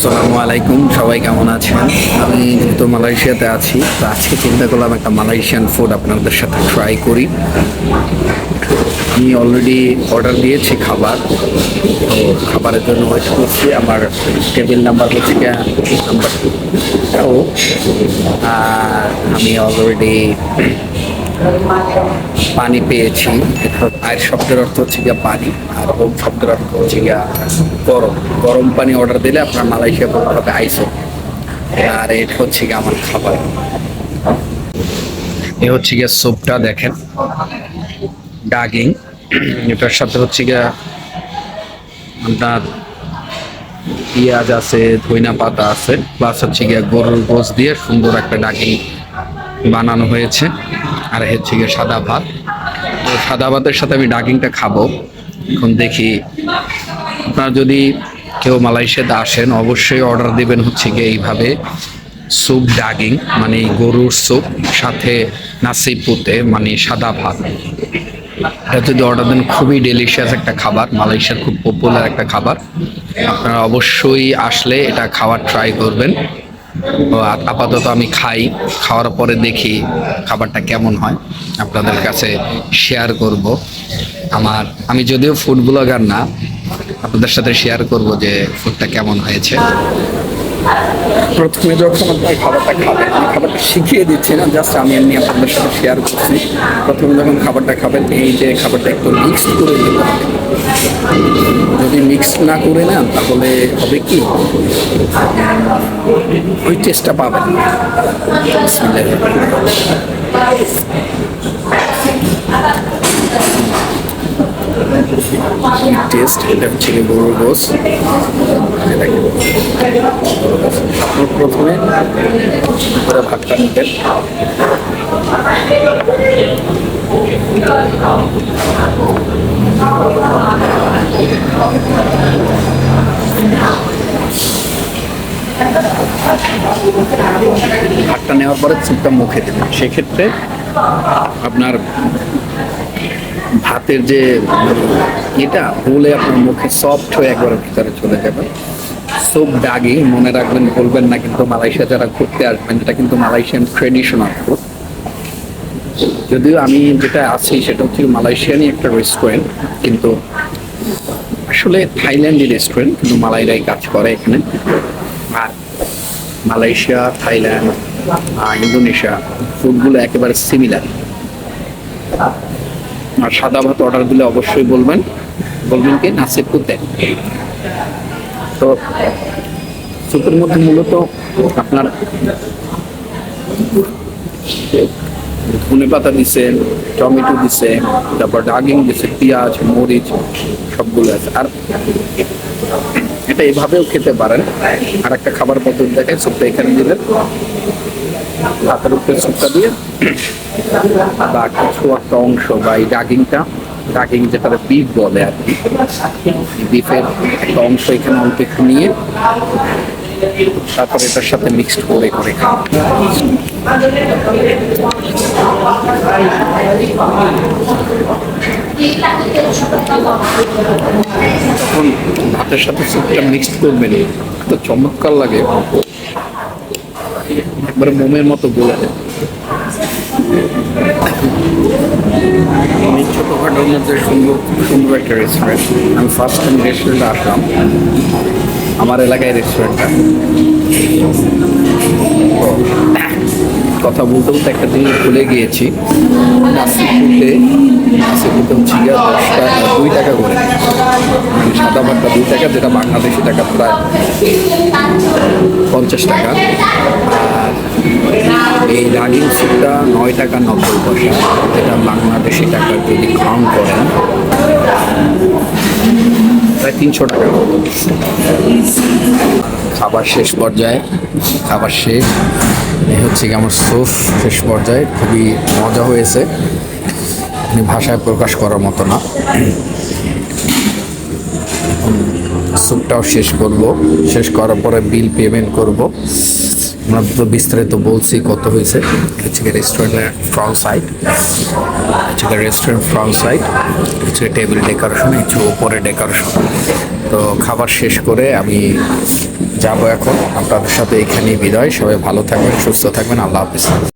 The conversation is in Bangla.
আসসালামু আলাইকুম, সবাই কেমন আছেন? আমি যেহেতু মালয়েশিয়াতে আছি, তো আজকে চিন্তা করলাম একটা মালয়েশিয়ান ফুড আপনাদের সাথে ট্রাই করি। আমি অলরেডি অর্ডার দিয়েছি খাবার, তো খাবারের জন্য ওয়েট করছি। আমার টেবিল নাম্বার হচ্ছে নাম্বার আর আমি অলরেডি পানি পেয়েছি। আয়ের শব্দের অর্থ হচ্ছে গিয়া পানি, আর হোম শব্দের অর্থ হচ্ছে গিয়া গরম গরম পানি অর্ডার দিলে আপনার মালয়েশিয়া বলতে হবে আইসো আর এটা হচ্ছে গিয়ে আমার খাবার। এ হচ্ছে গিয়ে স্যুপটা দেখেন। ডাগিং। এটার সাথে হচ্ছে গিয়া আপনার পেঁয়াজ আছে, ধইনা পাতা আছে প্লাস হচ্ছে গিয়া গরুর গোস দিয়ে সুন্দর একটা ডাগিং বানানো হয়েছে। আর হচ্ছে গিয়ে সাদা ভাত। সাদা ভাতের সাথে আমি ডাগিংটা খাব। এখন দেখি আপনারা যদি কেউ মালয়েশিয়াতে আসেন, অবশ্যই অর্ডার দিবেন হচ্ছে গিয়ে এইভাবে স্যুপ ডাগিং মানে গরুর স্যুপ সাথে নাসি পুতে মানে সাদা ভাত। এটা যদি অর্ডার দেন, খুবই ডেলিশিয়াস একটা খাবার, মালয়েশিয়ার খুব পপুলার একটা খাবার। আপনারা অবশ্যই আসলে এটা খাওয়ার ট্রাই করবেন। আপাতত আমি খাই, খাওয়ার পরে দেখি খাবারটা কেমন হয়। আপনাদের কাছে শেয়ার করব। আমার আমি যদিও ফুড ব্লগার না আপনাদের সাথে শেয়ার করব যে ফুডটা কেমন হয়েছে। প্রথমে যখন আপনার খাবারটা খাবেন, আমি খাবারটা শিখিয়ে দিচ্ছি না জাস্ট আমি এমনি আপনাদের সাথে শেয়ার করছি। প্রথমে যখন খাবারটা খাবেন, এই যে খাবারটা একটু মিক্স করে দিতে যদি মিক্স না করে নেন, তাহলে হবে কি? ওই টেস্টটা পাবেন। টেস্ট এটা হচ্ছে গিয়ে গরুর গোস প্রথমে করে ভাতটা নিতেন ভাতটা নেওয়ার পরে স্যুপটা মুখে দেবেন। সেক্ষেত্রে আপনার ভাতের যে, এটা বলে আপনার মুখে সফট হয়ে একবার ভিতরে চলে যাবে। সোপ ডাগি মনে রাখবেন, বলবেন না কিন্তু মালয়েশিয়া যারা ঘুরতে আসবেন, এটা কিন্তু মালয়েশিয়ান ট্রেডিশনাল ফুড যদিও আমি যেটা আছি, সেটা হচ্ছে মালয়েশিয়ানই একটা রেস্টুরেন্ট কিন্তু আসলে থাইল্যান্ডি রেস্টুরেন্ট কিন্তু মালাইরাই কাজ করে এখানে। আর মালয়েশিয়া, থাইল্যান্ড ইন্দোনেশিয়া ফুডগুলো একেবারে সিমিলার আর সাদা ভাত অর্ডার দিলে অবশ্যই বলবেন। বলবেন কি? নাসিব কুতে তো, সুপের মধ্যে মূলত আপনার ধনে পাতা দিছে, টমেটো দিছে, তারপর ডাগিং দিছে, পেঁয়াজ, মরিচ, সবগুলো আছে। আর এটা এভাবেও খেতে পারেন। আর একটা খাবার পদ্ধতি দেখেন, সুপটা এখানে দিলেন। ভাতের উপরে সুপটা দিয়ে। বা কিছু একটা অংশ বা এই ডাগিংটা ডাগিং যেটা বিফ বলে আর কি বিফের একটা অংশ এখানে অল্প একটু নিয়ে, তারপর এটার সাথে মিক্সড করে করে খাওয়া ভাতের সাথে স্যুপটা মিক্সড করবেন তো চমৎকার লাগে। একবারে মোমের মতো গলে। যায় আমি ছোটোখাটোর মধ্যে সুন্দর সুন্দর একটা রেস্টুরেন্ট আমি ফার্স্ট টাইম রেস্টুরেন্টে আসলাম। আমার এলাকায় রেস্টুরেন্টটা কথা বলতে বলতে একটা জিনিস ভুলে গিয়েছি। নাসিপুতে নাসিপুতে হচ্ছে গিয়ে দশ টাকা দুই টাকা করে। ভাতটা দুই টাকা, যেটা বাংলাদেশি টাকা, প্রায় পঞ্চাশ টাকা। আর এই রাগিং স্যুপটা নয় টাকা নব্বই পয়সা, যেটা বাংলাদেশি টাকা যদি কাউন্ট করেন, প্রায় তিনশো টাকা। খাবার শেষ পর্যায়ে, খাবার শেষ। এই হচ্ছে কি আমার স্যুপ, শেষ পর্যায়ে। খুবই মজা হয়েছে। ভাষায় প্রকাশ করার মতো না। স্যুপটাও শেষ করব। শেষ করার পরে বিল পেমেন্ট করব। আমরা তো বিস্তারিত বলছি কত হয়েছে। হচ্ছে রেস্টুরেন্টের ফ্রন্ট সাইড হচ্ছে রেস্টুরেন্ট ফ্রন্ট সাইড হচ্ছে টেবিল ডেকোরেশন হচ্ছে উপরে ডেকোরেশন তো খাবার শেষ করে আমি যাব এখন। আপনাদের সাথে এখানেই বিদায়। সবাই ভালো থাকবেন, সুস্থ থাকবেন। আল্লাহ হাফিজ।